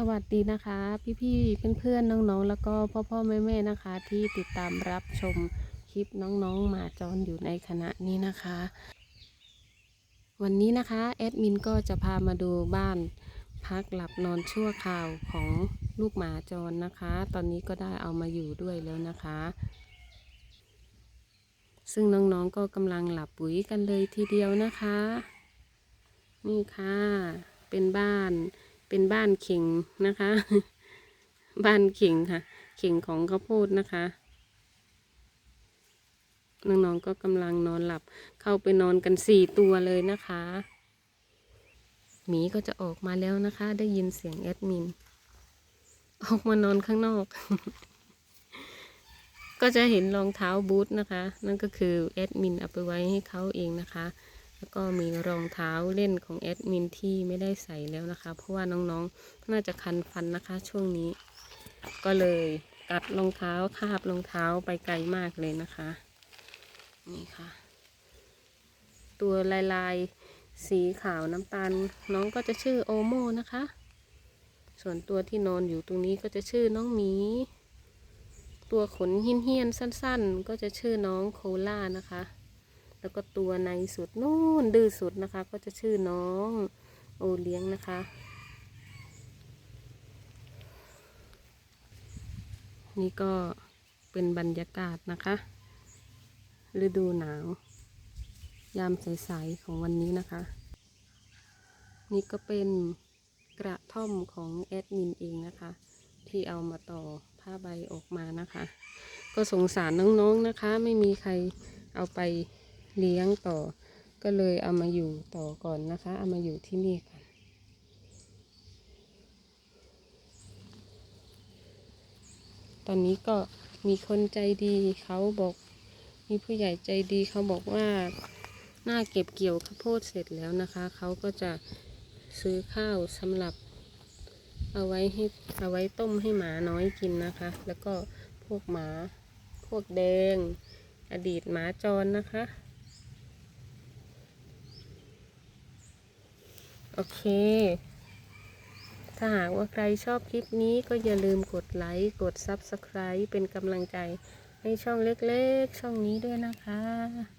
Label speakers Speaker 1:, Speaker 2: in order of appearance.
Speaker 1: สวัสดีนะคะ พี่ๆเพื่อนๆน้องๆ แล้วก็พ่อๆแม่ๆนะคะ ที่ติดตามรับชมคลิปน้องๆหมาจรอยู่ในขณะนี้นะคะ วันนี้นะคะแอดมินก็จะพามาดูบ้านพักหลับนอนชั่วคราวของลูกหมาจรนะคะ ตอนนี้ก็ได้เอามาอยู่ด้วยแล้วนะคะ ซึ่งน้องๆก็กำลังหลับปุ๋ยกันเลยทีเดียวนะคะ นี่ค่ะเป็นบ้าน เป็นบ้านเข่งนะคะ บ้านเข่งค่ะ เข่งของข้าวโพดนะคะน้องๆก็กำลังนอนหลับ เข้าไปนอนกันสี่ตัวเลยนะคะ หมีก็จะออกมาแล้วนะคะ ได้ยินเสียงแอดมิน ออกมานอนข้างนอก ก็จะเห็นรองเท้าบูทนะคะ นั่นก็คือแอดมินเอาไปไว้ให้เขาเองนะคะ แล้วก็มีรองเท้าเล่นของแอดมินที่ไม่ได้ใส่แล้วนะคะ เพราะว่าน้องๆ น่าจะคันฟันนะคะช่วงนี้ ก็เลยกัดรองเท้าคาบรองเท้าไปไกลมากเลยนะคะ นี่ค่ะ ตัวลายลายสีขาวน้ำตาล น้องก็จะชื่อโอโมนะคะ ส่วนตัวที่นอนอยู่ตรงนี้ก็จะชื่อน้องหมี ตัวขนเหี้ยนๆสั้น ๆ ก็จะชื่อน้องโคล่านะคะ แล้วก็ตัวในสุดนู่นดื้อสุดนะคะ ก็จะชื่อน้องโอเลี้ยงนะคะ นี่ก็เป็นบรรยากาศนะคะ ฤดูหนาว ยามสายๆของวันนี้นะคะ นี่ก็เป็นกระท่อมของแอดมินเองนะคะ ที่เอามาต่อผ้าใบออกมานะคะ ก็สงสารน้องๆนะคะ ไม่มีใครเอาไป เลี้ยงต่อ ก็เลยเอามาอยู่ต่อก่อนนะคะ เอามาอยู่ที่นี่ก่อนตอนนี้ก็มีคนใจดีเขาบอก มีผู้ใหญ่ใจดีเขาบอกว่าหน่าเก็บเกี่ยวข้าวโพดเสร็จแล้วนะคะ เขาก็จะซื้อข้าวสำหรับ เอาไว้ให้เอาไว้ต้มให้หมาน้อยกินนะคะ แล้วก็พวกหมาพวกแดง อดีตหมาจรนะคะ โอเค ถ้าหากว่าใครชอบคลิปนี้ก็อย่าลืมกดไลค์ กด Subscribe เป็นกำลังใจให้ช่องเล็กๆ ช่องนี้ด้วยนะคะ